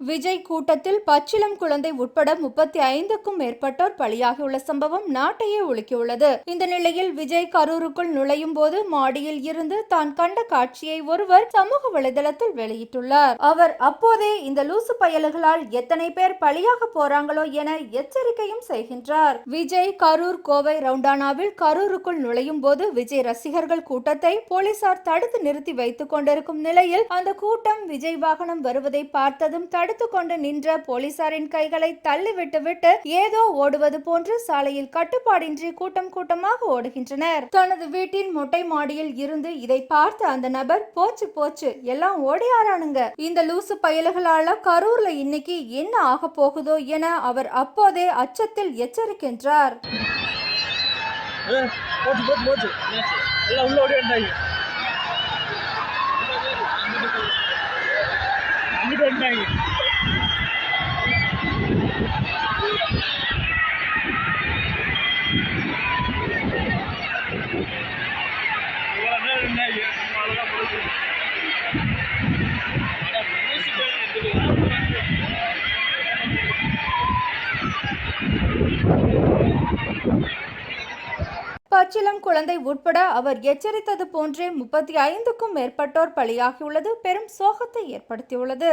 விஜய் கூட்டத்தில் பச்சிளம் குழந்தை உட்பட முப்பத்தி ஐந்துக்கும் மேற்பட்டோர் பலியாகியுள்ள சம்பவம் நாட்டையே உலுக்கியுள்ளது. இந்த நிலையில் விஜய் கரூருக்குள் நுழையும் போது மாடியில் இருந்து தான் கண்ட காட்சியை ஒருவர் சமூக வலைதளத்தில் வெளியிட்டுள்ளார். அவர் அப்போதே இந்த லூசு பயல்களால் எத்தனை பேர் பலியாக போறாங்களோ என எச்சரிக்கையும் செய்கின்றார் விஜய் கரூர் கோவை ரவுண்டானாவில் கரூருக்குள் நுழையும் போது விஜய் ரசிகர்கள் கூட்டத்தை போலீசார் தடுத்து நிறுத்தி வைத்துக் கொண்டிருக்கும் நிலையில் அந்த கூட்டம் விஜய் வாகனம் வருவதை பார்த்ததும் தடுத்து கொண்டு நின்ற போலீசாரின் கைகளை தள்ளிவிட்டுவிட்டு ஏதோ ஓடுவது போன்று சாலையில் கட்டுப்பாடின்றி கூட்டம் கூட்டமாக ஓடுகின்றனர். தனது வீட்டின் மொட்டை மாடியில் இருந்து இதை பார்த்த அந்த நபர் போச்சு போச்சு எல்லாம் ஓடியாரானுங்க இந்த லூசு பயல்களால கரூர்ல இன்னைக்கு என்ன ஆக போகுதோ என அவர் அப்போதே அச்சத்தில் எச்சரிக்கின்றார். போச்சு போச்சு போச்சு. எல்லாம் உள்ள ஓடி இருக்குது. பச்சிளம் குழந்தை உட்பட அவர் எச்சரித்தது போன்றே முப்பத்தி ஐந்துக்கும் மேற்பட்டோர் பலியாகியுள்ளது. பெரும் சோகத்தை ஏற்படுத்தியுள்ளது.